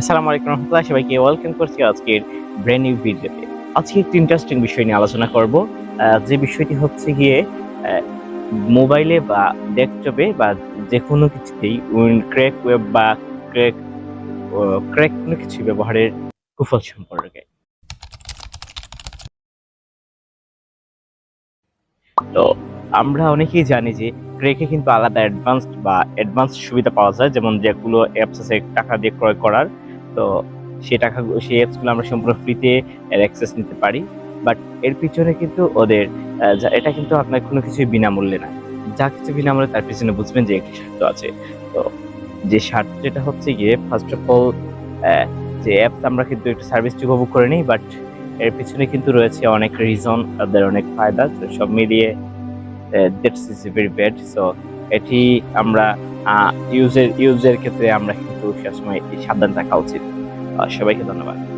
আসসালামু আলাইকুম রহমতুল্লাহ সবাইকে ওয়েলকাম করছি আজকের ব্র্যান্ড নিউ ভিডিওতে। আজকে একটি ইন্টারেস্টিং বিষয় নিয়ে আলোচনা করব। যে বিষয়টি হচ্ছে গিয়ে মোবাইলে বা ডেস্কটপে বা যে কোনো কিছুতেই ক্র্যাক ওয়েব বা ক্র্যাক ক্র্যাক কোনো কিছু ব্যবহারের কুফল সম্পর্কে। তো, আমরা অনেকেই জানি যে ক্রেকে কিন্তু আলাদা অ্যাডভান্সড বা অ্যাডভান্স সুবিধা পাওয়া যায়। যেমন যেগুলো অ্যাপস আছে, টাকা দিয়ে ক্রয় করার। তো সেই টাকা সেই অ্যাপসগুলো আমরা সম্পূর্ণ ফ্রিতে অ্যাক্সেস নিতে পারি। বাট এর পিছনে কিন্তু ওদের এটা কিন্তু আপনার কোনো কিছুই বিনামূল্যে না। যা কিছু বিনামূল্যে তার পিছনে বুঝবেন যে একটি স্বার্থ আছে। তো যে স্বার্থ যেটা হচ্ছে গিয়ে ফার্স্ট অফ অল যে অ্যাপস আমরা কিন্তু একটা সার্ভিসটি উপভোগ করে নিই বাট এর পিছনে কিন্তু রয়েছে অনেক রিজন তাদের অনেক ফায়দা সব মিলিয়ে that's is very bad so এটি আমরা ইউজের ইউজের ক্ষেত্রে আমরা কিন্তু সবসময় সাবধান থাকা উচিত। সবাইকে ধন্যবাদ।